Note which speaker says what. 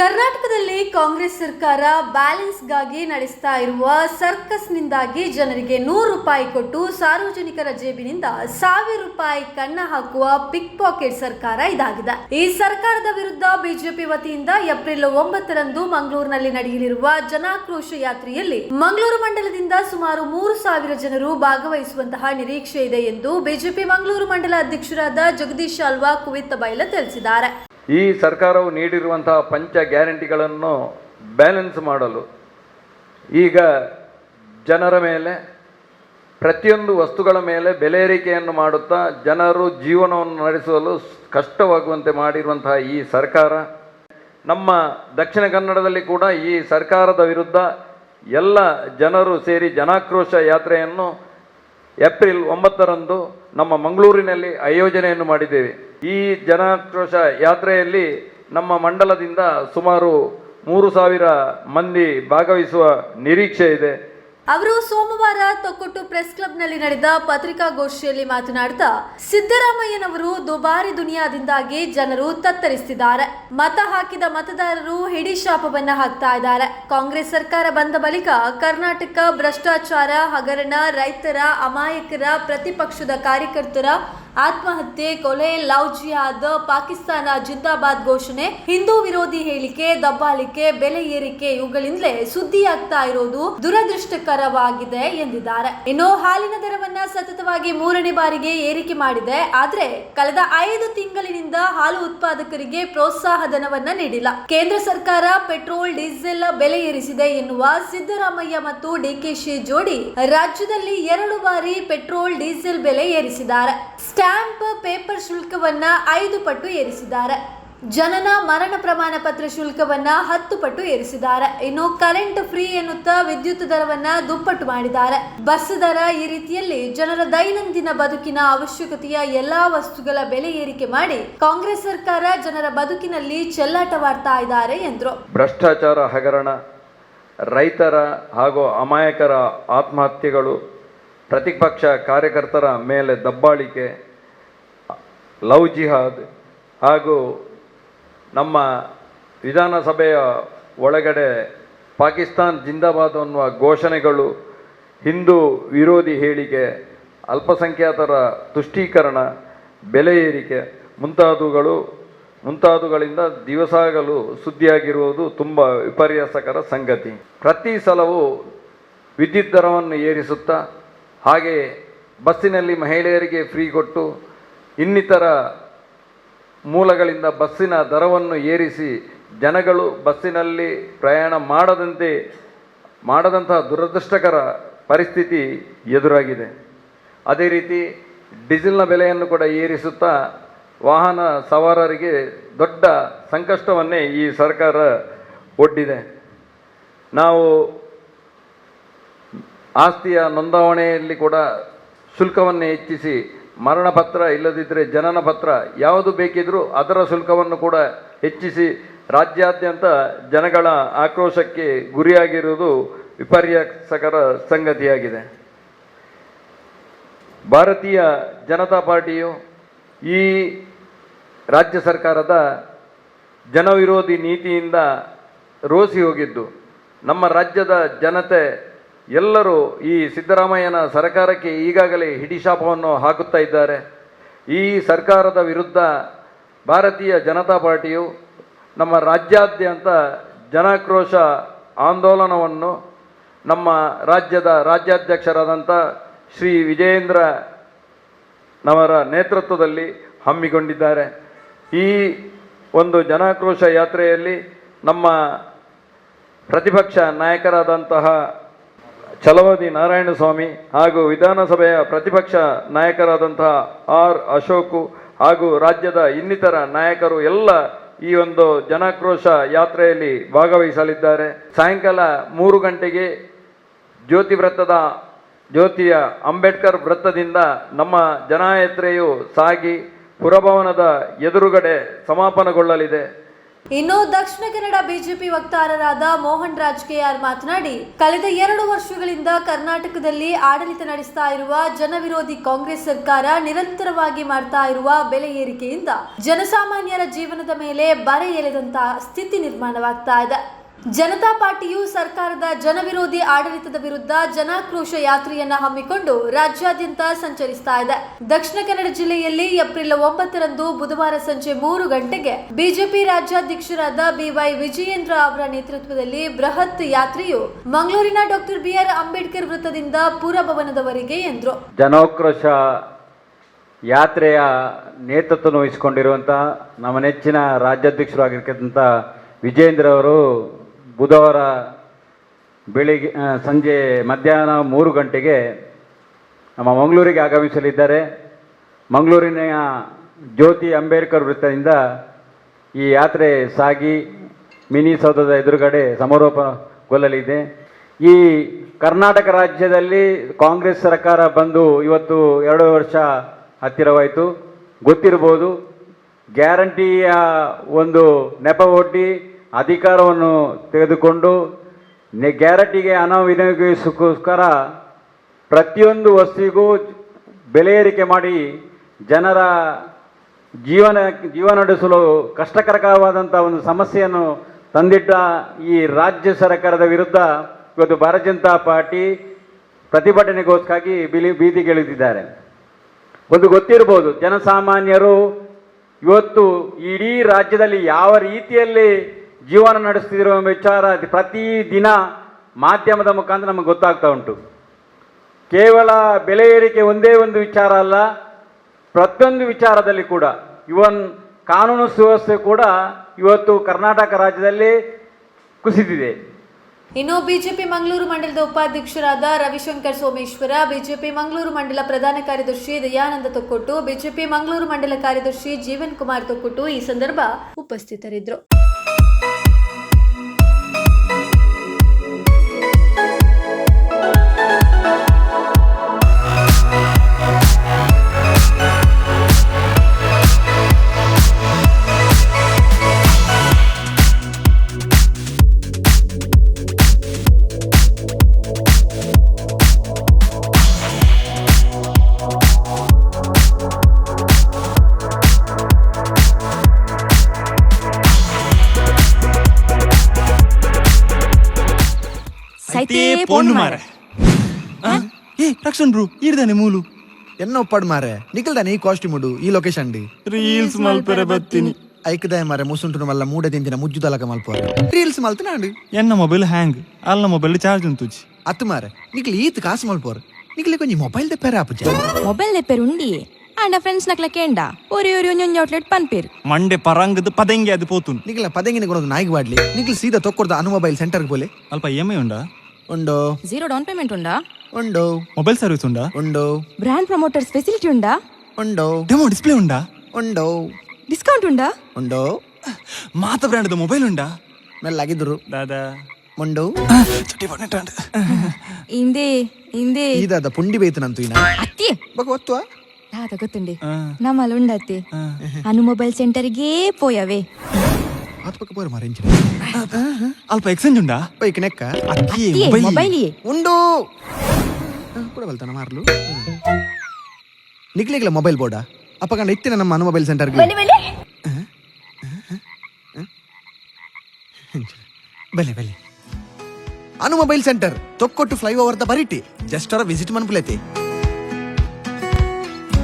Speaker 1: ಕರ್ನಾಟಕದಲ್ಲಿ ಕಾಂಗ್ರೆಸ್ ಸರ್ಕಾರ ಬ್ಯಾಲೆನ್ಸ್ಗಾಗಿ ನಡೆಸ್ತಾ ಇರುವ ಸರ್ಕಸ್ನಿಂದಾಗಿ ಜನರಿಗೆ ನೂರು ರೂಪಾಯಿ ಕೊಟ್ಟು ಸಾರ್ವಜನಿಕರ ಜೇಬಿನಿಂದ ಸಾವಿರ ರೂಪಾಯಿ ಕಣ್ಣ ಹಾಕುವ ಪಿಕ್ ಪಾಕೆಟ್ ಸರ್ಕಾರ ಇದಾಗಿದೆ. ಈ ಸರ್ಕಾರದ ವಿರುದ್ಧ ಬಿಜೆಪಿ ವತಿಯಿಂದ ಏಪ್ರಿಲ್ ಒಂಬತ್ತರಂದು ಮಂಗಳೂರಿನಲ್ಲಿ ನಡೆಯಲಿರುವ ಜನಾಕ್ರೋಶ ಯಾತ್ರೆಯಲ್ಲಿ ಮಂಗಳೂರು ಮಂಡಲದಿಂದ ಸುಮಾರು ಮೂರು ಸಾವಿರ ಜನರು ಭಾಗವಹಿಸುವಂತಹ ನಿರೀಕ್ಷೆ ಇದೆ ಎಂದು ಬಿಜೆಪಿ ಮಂಗಳೂರು ಮಂಡಲ ಅಧ್ಯಕ್ಷರಾದ ಜಗದೀಶ್ ಅಲ್ವಾ ಕುವಿತ್ ಬೈಲ ತಿಳಿಸಿದ್ದಾರೆ.
Speaker 2: ಈ ಸರ್ಕಾರವು ನೀಡಿರುವಂತಹ ಪಂಚ ಗ್ಯಾರಂಟಿಗಳನ್ನು ಬ್ಯಾಲೆನ್ಸ್ ಮಾಡಲು ಈಗ ಜನರ ಮೇಲೆ, ಪ್ರತಿಯೊಂದು ವಸ್ತುಗಳ ಮೇಲೆ ಬೆಲೆ ಏರಿಕೆಯನ್ನು ಮಾಡುತ್ತಾ ಜನರು ಜೀವನವನ್ನು ನಡೆಸಲು ಕಷ್ಟವಾಗುವಂತೆ ಮಾಡಿರುವಂತಹ ಈ ಸರ್ಕಾರ, ನಮ್ಮ ದಕ್ಷಿಣ ಕನ್ನಡದಲ್ಲಿ ಕೂಡ ಈ ಸರ್ಕಾರದ ವಿರುದ್ಧ ಎಲ್ಲ ಜನರು ಸೇರಿ ಜನಾಕ್ರೋಶ ಯಾತ್ರೆಯನ್ನು ಏಪ್ರಿಲ್ ಒಂಬತ್ತರಂದು ನಮ್ಮ ಮಂಗಳೂರಿನಲ್ಲಿ ಆಯೋಜನೆಯನ್ನು ಮಾಡಿದ್ದೇವೆ. ಈ ಜನಾಕ್ರೋಶ ಯಾತ್ರೆಯಲ್ಲಿ ನಮ್ಮ ಮಂಡಲದಿಂದ ಸುಮಾರು ಮೂರು ಸಾವಿರ ಮಂದಿ ಭಾಗವಹಿಸುವ ನಿರೀಕ್ಷೆ ಇದೆ.
Speaker 1: ಅವರು ಸೋಮವಾರ ತೊಕ್ಕೊಟ್ಟು ಪ್ರೆಸ್ ಕ್ಲಬ್ನಲ್ಲಿ ನಡೆದ ಪತ್ರಿಕಾಗೋಷ್ಠಿಯಲ್ಲಿ ಮಾತನಾಡ್ತಾ, ಸಿದ್ದರಾಮಯ್ಯನವರು ದುಬಾರಿ ದುನಿಯಾದಿಂದಾಗಿ ಜನರು ತತ್ತರಿಸಿದ್ದಾರೆ ಮತ ಹಾಕಿದ ಮತದಾರರು ಹಿಡಿ ಶಾಪವನ್ನ ಹಾಕ್ತಾ ಇದ್ದಾರೆ. ಕಾಂಗ್ರೆಸ್ ಸರ್ಕಾರ ಬಂದ ಬಳಿಕ ಕರ್ನಾಟಕ ಭ್ರಷ್ಟಾಚಾರ ಹಗರಣ ರೈತರ ಅಮಾಯಕರ ಪ್ರತಿಪಕ್ಷದ ಕಾರ್ಯಕರ್ತರ ಆತ್ಮಹತ್ಯೆ, ಕೊಲೆ ಲವ್ ಜಿಹಾದ್ ಪಾಕಿಸ್ತಾನ ಜಿಂದಾಬಾದ್ ಘೋಷಣೆ, ಹಿಂದೂ ವಿರೋಧಿ ಹೇಳಿಕೆ, ದಬ್ಬಾಳಿಕೆ, ಬೆಲೆ ಏರಿಕೆ ಇವುಗಳಿಂದಲೇ ಸುದ್ದಿಯಾಗ್ತಾ ಇರೋದು ದುರದೃಷ್ಟಕರವಾಗಿದೆ ಎಂದಿದ್ದಾರೆ. ಇನ್ನು ಹಾಲಿನ ದರವನ್ನ ಸತತವಾಗಿ ಮೂರನೇ ಬಾರಿಗೆ ಏರಿಕೆ ಮಾಡಿದೆ, ಆದ್ರೆ ಕಳೆದ ಐದು ತಿಂಗಳಿನಿಂದ ಹಾಲು ಉತ್ಪಾದಕರಿಗೆ ಪ್ರೋತ್ಸಾಹ ಧನವನ್ನ ನೀಡಿಲ್ಲ. ಕೇಂದ್ರ ಸರ್ಕಾರ ಪೆಟ್ರೋಲ್, ಡೀಸೆಲ್ ಬೆಲೆ ಏರಿಸಿದೆ ಎನ್ನುವ ಸಿದ್ದರಾಮಯ್ಯ ಮತ್ತು ಡಿಕೆಶಿ ಜೋಡಿ ರಾಜ್ಯದಲ್ಲಿ ಎರಡು ಬಾರಿ ಪೆಟ್ರೋಲ್, ಡೀಸೆಲ್ ಬೆಲೆ ಏರಿಸಿದ್ದಾರೆ. ಸ್ಟ್ಯಾಂಪ್ ಪೇಪರ್ ಶುಲ್ಕವನ್ನ ಐದು ಪಟ್ಟು ಏರಿಸಿದ್ದಾರೆ. ಜನನ ಮರಣ ಪ್ರಮಾಣ ಪತ್ರ ಶುಲ್ಕವನ್ನ ಹತ್ತು ಪಟ್ಟು ಏರಿಸಿದ್ದಾರೆ. ಇನ್ನು ಕರೆಂಟ್ ಫ್ರೀ ಎನ್ನುತ್ತಾ ವಿದ್ಯುತ್ ದರವನ್ನ ದುಪ್ಪಟ್ಟು ಮಾಡಿದ್ದಾರೆ. ಬಸ್ ದರ ಈ ರೀತಿಯಲ್ಲಿ ಜನರ ದೈನಂದಿನ ಬದುಕಿನ ಅವಶ್ಯಕತೆಯ ಎಲ್ಲಾ ವಸ್ತುಗಳ ಬೆಲೆ ಏರಿಕೆ ಮಾಡಿ ಕಾಂಗ್ರೆಸ್ ಸರ್ಕಾರ ಜನರ ಬದುಕಿನಲ್ಲಿ ಚೆಲ್ಲಾಟವಾಡ್ತಾ ಇದ್ದಾರೆ ಎಂದರು.
Speaker 2: ಭ್ರಷ್ಟಾಚಾರ ಹಗರಣ ರೈತರ ಹಾಗೂ ಅಮಾಯಕರ ಆತ್ಮಹತ್ಯೆಗಳು ಪ್ರತಿಪಕ್ಷ ಕಾರ್ಯಕರ್ತರ ಮೇಲೆ ದಬ್ಬಾಳಿಕೆ, ಲವ್ ಜಿಹಾದ್ ಹಾಗೂ ನಮ್ಮ ವಿಧಾನಸಭೆಯ ಒಳಗಡೆ ಪಾಕಿಸ್ತಾನ್ ಜಿಂದಾಬಾದ್ ಅನ್ನುವ ಘೋಷಣೆಗಳು, ಹಿಂದೂ ವಿರೋಧಿ ಹೇಳಿಕೆ, ಅಲ್ಪಸಂಖ್ಯಾತರ ತುಷ್ಟೀಕರಣ, ಬೆಲೆ ಏರಿಕೆ ಮುಂತಾದವುಗಳು, ಮುಂತಾದವುಗಳಿಂದ ದಿವಸಾಗಲು ಸುದ್ದಿಯಾಗಿರುವುದು ತುಂಬ ವಿಪರ್ಯಾಸಕರ ಸಂಗತಿ. ಪ್ರತಿ ಸಲವೂ ವಿದ್ಯುತ್ ದರವನ್ನು ಏರಿಸುತ್ತಾ ಹಾಗೆ ಬಸ್ಸಿನಲ್ಲಿ ಮಹಿಳೆಯರಿಗೆ ಫ್ರೀ ಕೊಟ್ಟು ಇನ್ನಿತರ ಮೂಲಗಳಿಂದ ಬಸ್ಸಿನ ದರವನ್ನು ಏರಿಸಿ ಜನಗಳು ಬಸ್ಸಿನಲ್ಲಿ ಪ್ರಯಾಣ ಮಾಡದಂತೆ, ಮಾಡದಂತಹ ದುರದೃಷ್ಟಕರ ಪರಿಸ್ಥಿತಿ ಎದುರಾಗಿದೆ. ಅದೇ ರೀತಿ ಡೀಸೆಲ್ನ ಬೆಲೆಯನ್ನು ಕೂಡ ಏರಿಸುತ್ತಾ ವಾಹನ ಸವಾರರಿಗೆ ದೊಡ್ಡ ಸಂಕಷ್ಟವನ್ನೇ ಈ ಸರ್ಕಾರ ಒಡ್ಡಿದೆ. ನಾವು ಆಸ್ತಿಯ ನೋಂದಾವಣೆಯಲ್ಲಿ ಕೂಡ ಶುಲ್ಕವನ್ನು ಹೆಚ್ಚಿಸಿ ಮರಣ ಪತ್ರ ಇಲ್ಲದಿದ್ದರೆ ಜನನ ಪತ್ರ ಯಾವುದು ಬೇಕಿದ್ದರೂ ಅದರ ಶುಲ್ಕವನ್ನು ಕೂಡ ಹೆಚ್ಚಿಸಿ ರಾಜ್ಯಾದ್ಯಂತ ಜನಗಳ ಆಕ್ರೋಶಕ್ಕೆ ಗುರಿಯಾಗಿರುವುದು ವಿಪರ್ಯಾಸಕರ ಸಂಗತಿಯಾಗಿದೆ. ಭಾರತೀಯ ಜನತಾ ಪಾರ್ಟಿಯು ಈ ರಾಜ್ಯ ಸರ್ಕಾರದ ಜನವಿರೋಧಿ ನೀತಿಯಿಂದ ರೋಸಿ ಹೋಗಿದ್ದು. ನಮ್ಮ ರಾಜ್ಯದ ಜನತೆ ಎಲ್ಲರೂ ಈ ಸಿದ್ದರಾಮಯ್ಯನ ಸರ್ಕಾರಕ್ಕೆ ಈಗಾಗಲೇ ಹಿಡಿಶಾಪವನ್ನು ಹಾಕುತ್ತಾ ಇದ್ದಾರೆ. ಈ ಸರ್ಕಾರದ ವಿರುದ್ಧ ಭಾರತೀಯ ಜನತಾ ಪಾರ್ಟಿಯು ನಮ್ಮ ರಾಜ್ಯಾದ್ಯಂತ ಜನಾಕ್ರೋಶ ಆಂದೋಲನವನ್ನು ನಮ್ಮ ರಾಜ್ಯದ ರಾಜ್ಯಾಧ್ಯಕ್ಷರಾದಂಥ ಶ್ರೀ ವಿಜಯೇಂದ್ರ ನವರ ನೇತೃತ್ವದಲ್ಲಿ ಹಮ್ಮಿಕೊಂಡಿದ್ದಾರೆ. ಈ ಒಂದು ಜನಾಕ್ರೋಶ ಯಾತ್ರೆಯಲ್ಲಿ ನಮ್ಮ ಪ್ರತಿಪಕ್ಷ ನಾಯಕರಾದಂತಹ ಛಲವಾದಿ ನಾರಾಯಣಸ್ವಾಮಿ ಹಾಗೂ ವಿಧಾನಸಭೆಯ ಪ್ರತಿಪಕ್ಷ ನಾಯಕರಾದಂತಹ ಆರ್ ಅಶೋಕು ಹಾಗೂ ರಾಜ್ಯದ ಇನ್ನಿತರ ನಾಯಕರು ಎಲ್ಲ ಈ ಒಂದು ಜನಾಕ್ರೋಶ ಯಾತ್ರೆಯಲ್ಲಿ ಭಾಗವಹಿಸಲಿದ್ದಾರೆ. ಸಾಯಂಕಾಲ ಮೂರು ಗಂಟೆಗೆ ಜ್ಯೋತಿ ವೃತ್ತದ ಜ್ಯೋತಿಯ ಅಂಬೇಡ್ಕರ್ ವೃತ್ತದಿಂದ ನಮ್ಮ ಜನಾಯಾತ್ರೆಯು ಸಾಗಿ ಪುರಭವನದ ಎದುರುಗಡೆ ಸಮಾಪನಗೊಳ್ಳಲಿದೆ.
Speaker 1: ಇನ್ನು ದಕ್ಷಿಣ ಕನ್ನಡ ಬಿಜೆಪಿ ವಕ್ತಾರರಾದ ಮೋಹನ್ ರಾಜ್ ಕೆಆರ್ ಮಾತನಾಡಿ, ಕಳೆದ ಎರಡು ವರ್ಷಗಳಿಂದ ಕರ್ನಾಟಕದಲ್ಲಿ ಆಡಳಿತ ನಡೆಸ್ತಾ ಇರುವ ಜನವಿರೋಧಿ ಕಾಂಗ್ರೆಸ್ ಸರ್ಕಾರ ನಿರಂತರವಾಗಿ ಮಾಡ್ತಾ ಇರುವ ಬೆಲೆ ಏರಿಕೆಯಿಂದ ಜನಸಾಮಾನ್ಯರ ಜೀವನದ ಮೇಲೆ ಬರೆ ಎಳೆದಂತಹ ಸ್ಥಿತಿ ನಿರ್ಮಾಣವಾಗ್ತಾ ಇದೆ. ಜನತಾ ಪಾರ್ಟಿಯು ಸರ್ಕಾರದ ಜನವಿರೋಧಿ ಆಡಳಿತದ ವಿರುದ್ಧ ಜನಾಕ್ರೋಶ ಯಾತ್ರೆಯನ್ನ ಹಮ್ಮಿಕೊಂಡು ರಾಜ್ಯಾದ್ಯಂತ ಸಂಚರಿಸ್ತಾ ಇದೆ. ದಕ್ಷಿಣ ಕನ್ನಡ ಜಿಲ್ಲೆಯಲ್ಲಿ ಏಪ್ರಿಲ್ ಒಂಬತ್ತರಂದು ಬುಧವಾರ ಸಂಜೆ ಮೂರು ಗಂಟೆಗೆ ಬಿಜೆಪಿ ರಾಜ್ಯಾಧ್ಯಕ್ಷರಾದ ಬಿವೈ ವಿಜಯೇಂದ್ರ ಅವರ ನೇತೃತ್ವದಲ್ಲಿ ಬೃಹತ್ ಯಾತ್ರೆಯು ಮಂಗಳೂರಿನ ಡಾಕ್ಟರ್ ಬಿಆರ್ ಅಂಬೇಡ್ಕರ್ ವೃತ್ತದಿಂದ ಪುರಭವನದವರೆಗೆ ಎಂದರು.
Speaker 3: ಜನಾಕ್ರೋಶ ಯಾತ್ರೆಯ ನೇತೃತ್ವ ವಹಿಸಿಕೊಂಡಿರುವಂತಹ ನಮ್ಮ ನೆಚ್ಚಿನ ರಾಜ್ಯಾಧ್ಯಕ್ಷರಾಗಿರ್ತಕ್ಕಂಥ ವಿಜೇಂದ್ರ ಅವರು ಬುಧವಾರ ಬೆಳಿಗ್ಗೆ ಸಂಜೆ ಮಧ್ಯಾಹ್ನ ಮೂರು ಗಂಟೆಗೆ ನಮ್ಮ ಮಂಗಳೂರಿಗೆ ಆಗಮಿಸಲಿದ್ದಾರೆ. ಮಂಗಳೂರಿನ ಜ್ಯೋತಿ ಅಂಬೇಡ್ಕರ್ ವೃತ್ತದಿಂದ ಈ ಯಾತ್ರೆ ಸಾಗಿ ಮಿನಿ ಸೌಧದ ಎದುರುಗಡೆ ಸಮಾರೋಪಗೊಳ್ಳಲಿದೆ ಈ ಕರ್ನಾಟಕ ರಾಜ್ಯದಲ್ಲಿ ಕಾಂಗ್ರೆಸ್ ಸರ್ಕಾರ ಬಂದು ಇವತ್ತು ಎರಡು ವರ್ಷ ಹತ್ತಿರವಾಯಿತು. ಗೊತ್ತಿರ್ಬೋದು, ಗ್ಯಾರಂಟಿಯ ಒಂದು ನೆಪ ಒಡ್ಡಿ ಅಧಿಕಾರವನ್ನು ತೆಗೆದುಕೊಂಡು ಗ್ಯಾರಂಟಿಗೆ ಹಣ ವಿನಿಯೋಗಿಸೋಕ್ಕೋಸ್ಕರ ಪ್ರತಿಯೊಂದು ವಸ್ತುವಿಗೂ ಬೆಲೆ ಏರಿಕೆ ಮಾಡಿ ಜನರ ಜೀವನ ಜೀವನ ನಡೆಸಲು ಕಷ್ಟಕರಕರವಾದಂಥ ಒಂದು ಸಮಸ್ಯೆಯನ್ನು ತಂದಿಟ್ಟ ಈ ರಾಜ್ಯ ಸರ್ಕಾರದ ವಿರುದ್ಧ ಇವತ್ತು ಭಾರತೀಯ ಜನತಾ ಪಾರ್ಟಿ ಪ್ರತಿಭಟನೆಗೋಸ್ಕಾಗಿ ಬಿಲಿ ಬೀದಿಗಿಳಿದಿದ್ದಾರೆ ಒಂದು ಗೊತ್ತಿರ್ಬೋದು, ಜನಸಾಮಾನ್ಯರು ಇವತ್ತು ಇಡೀ ರಾಜ್ಯದಲ್ಲಿ ಯಾವ ರೀತಿಯಲ್ಲಿ ಜೀವನ ನಡೆಸ್ತಿರುವ ವಿಚಾರ ಪ್ರತಿ ದಿನ ಮಾಧ್ಯಮದ ಮುಖಾಂತರ ನಮಗೆ ಗೊತ್ತಾಗ್ತಾ ಉಂಟು. ಕೇವಲ ಬೆಲೆ ಏರಿಕೆ ಒಂದೇ ಒಂದು ವಿಚಾರ ಅಲ್ಲ, ಪ್ರತಿಯೊಂದು ವಿಚಾರದಲ್ಲಿ ಕೂಡ, ಇವನ್ ಕಾನೂನು ಸುವ್ಯವಸ್ಥೆ ಕೂಡ ಇವತ್ತು ಕರ್ನಾಟಕ ರಾಜ್ಯದಲ್ಲಿ ಕುಸಿದಿದೆ.
Speaker 1: ಇನ್ನು ಬಿಜೆಪಿ ಮಂಗಳೂರು ಮಂಡಲದ ಉಪಾಧ್ಯಕ್ಷರಾದ ರವಿಶಂಕರ್ ಸೋಮೇಶ್ವರ, ಬಿಜೆಪಿ ಮಂಗಳೂರು ಮಂಡಲ ಪ್ರಧಾನ ಕಾರ್ಯದರ್ಶಿ ದಯಾನಂದ ತೊಕ್ಕೊಟ್ಟು, ಬಿಜೆಪಿ ಮಂಗಳೂರು ಮಂಡಲ ಕಾರ್ಯದರ್ಶಿ ಜೀವನ್ ಕುಮಾರ್ ತೊಕ್ಕೊಟ್ಟು ಈ ಸಂದರ್ಭ ಉಪಸ್ಥಿತರಿದ್ದರು.
Speaker 4: ಸೈತೆ ಮಾರೆ. ఏ రక్షణ్ బ్రో ఈడదానే
Speaker 5: మూలు ఎన్నో ఒప్పాడు మారే నిఖిల్దాని ఈ కాస్ట్యూముడు ಈ ಲೊಕೇಶನ್ డి
Speaker 4: ರೀಲ್ಸ್ ಮಲ್ಪೆರೆ ಬತ್ತೀನಿ
Speaker 5: ಐಕದಾಯ ಮಾರೆ ಮುಸುಂಟು ಮಲ್ಲ ಮೂಡ ದಿಂತಿನ ಮುಜ್ಜು ತಲಕ ಮಲ್ಪ ರೀಲ್ಸ್ ಮಲ್తున్నాండి
Speaker 4: ಎನ್ನ ಮೊಬೈಲ್ ಹ್ಯಾಂಗ್ ಅಲ್ಲ ಮೊಬೈಲ್ ಚಾರ್ಜ್ ಉಂತುಜಿ
Speaker 5: అత్త మారే నిఖిల్ ఈత్ కాసు మల్పోరు నిఖిల్ కొంచెం మొబైల్ తెప్పారా
Speaker 6: ಮೊಬೈಲ್ ದೆಪ್ಪೇರು ಉಂಡಿ ಆಂಡ ಫ್ರೆಂಡ್ಸ್ ನಕ್ಲ ಕೇಂಡ ಒರಿ ಒರಿ ಒಂಜೊಂಜಿ ಔಟ್ಲೆಟ್ ಪನ್ಪೇರು.
Speaker 4: ಮಂಡೆ ಪರಂಗದ ಪದಂಗೆ ಅದು ಪೋತುನ್.
Speaker 5: ಪದಂಗಿನ ಗುಣ ನಾಯಿಗೆ వాడಲಿ నిఖిల్ సీదా తొక్కడద ಅನು ಮೊಬೈಲ್
Speaker 4: ಸೆಂಟರ್ కి పోలే ಅಲ್ಪ ಉಂಡ?
Speaker 5: ఉండో.
Speaker 6: జీరో డౌన్ పేమెంట్ ఉందా?
Speaker 5: ఉండో.
Speaker 4: మొబైల్ సర్వీస్ ఉందా?
Speaker 5: ఉండో.
Speaker 6: బ్రాండ్ ప్రమోటర్స్ ఫెసిలిటీ ఉందా?
Speaker 5: ఉండో.
Speaker 4: డెమో డిస్ప్లే ఉందా?
Speaker 5: ఉండో.
Speaker 6: డిస్కౌంట్ ఉందా?
Speaker 5: ఉండో.
Speaker 4: మాత బ్రాండ్ మొబైల్ ఉందా?
Speaker 5: మెల్లగిద్దురు
Speaker 4: దాదా.
Speaker 5: ಮುಂಡು
Speaker 4: ಚುಟ್ಟಿ ಬಣ್ಣ
Speaker 6: ಹಿಂದೆ ಹಿಂದೆ
Speaker 5: ಇದಾದ ಪುಂಡಿ ಬೇತನಂತು ಇನ್ನ
Speaker 6: ಅತ್ತಿ
Speaker 5: ಬಗ ಒತ್ತುವ
Speaker 6: ನಾ ತಗೋತುಂಡಿ ನಮ್ಮಲ್ಲಿ ಉಂಡತ್ತಿ ಅನು ಮೊಬೈಲ್ ಸೆಂಟರ್ಗೆ ಪೋಯವೆ
Speaker 5: ಆತ ಪಕ್ಕ ಬೋರ್ ಮಾರೆ
Speaker 4: ಅಲ್ಪ ಎಕ್ಸ್ಚೇಂಜ್ ಉಂಡಾ
Speaker 5: ಬೈಕ್ ನೆಕ್ಕ
Speaker 4: ಅಕ್ಕಿ
Speaker 6: అత్తి
Speaker 4: ಮೊಬೈಲ್
Speaker 6: మొబైల్
Speaker 5: ಉಂಡು ಕೂಡ ಬಲ್ತಾನ ಮಾರ್ಲು ನಿಕ್ಲಿಗ್ಲ ಮೊಬೈಲ್ ಬೋರ್ಡ ಅಪ್ಪಕಂಡ ಇತ್ತಿನ ನಮ್ಮ ಅನು ಮೊಬೈಲ್ ಸೆಂಟರ್ಗೆ ಬಲೆ ಬಲೆ ಅನು mobile centre Thokkottu flyover the ಬರಿಟಿ ಜಸ್ಟ್ ಅವರ ವಿಸಿಟ್ ಮನ್ಪುಲೈತಿ